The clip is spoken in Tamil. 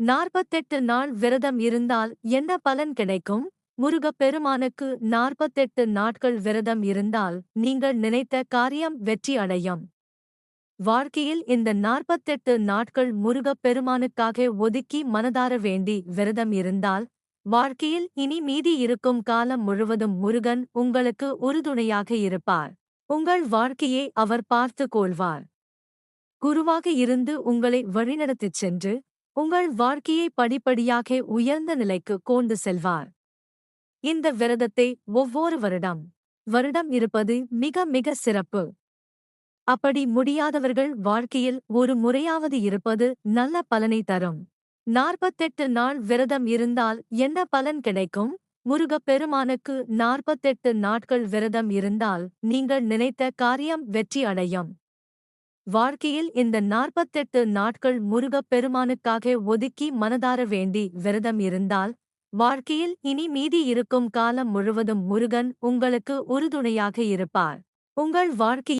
நாற்பத்தெட்டு நாள் விரதம் இருந்தால் என்ன பலன் கிடைக்கும்? முருகப் பெருமானுக்கு நாற்பத்தெட்டு நாட்கள் விரதம் இருந்தால் நீங்கள் நினைத்த காரியம் வெற்றி அடையும். வாழ்க்கையில் இந்த நாற்பத்தெட்டு நாட்கள் முருகப்பெருமானுக்காக ஒதுக்கி மனதார வேண்டி விரதம் இருந்தால் வாழ்க்கையில் இனி மீதி இருக்கும் காலம் முழுவதும் முருகன் உங்களுக்கு உறுதுணையாக இருப்பார். உங்கள் வாழ்க்கையை அவர் பார்த்து கொள்வார். குருவாக இருந்து உங்களை வழிநடத்திச் சென்று உங்கள் வாழ்க்கையை படிப்படியாக உயர்ந்த நிலைக்கு கொண்டு செல்வார். இந்த விரதத்தை ஒவ்வொரு வருடம் வருடம் இருப்பது மிக மிக சிறப்பு. அப்படி முடியாதவர்கள் வாழ்க்கையில் ஒரு முறையாவது இருப்பது நல்ல பலனை தரும். நாற்பத்தெட்டு நாள் விரதம் இருந்தால் என்ன பலன் கிடைக்கும்? முருகப் பெருமானுக்கு நாற்பத்தெட்டு நாட்கள் விரதம் இருந்தால் நீங்கள் நினைத்த காரியம் வெற்றி அடையும். வாழ்க்கையில் இந்த நாற்பத்தெட்டு நாட்கள் முருகப் பெருமானுக்காக ஒதுக்கி மனதார வேண்டி விரதம் இருந்தால் வாழ்க்கையில் இனி மீதி இருக்கும் காலம் முழுவதும் முருகன் உங்களுக்கு உறுதுணையாக இருப்பார். உங்கள் வாழ்க்கை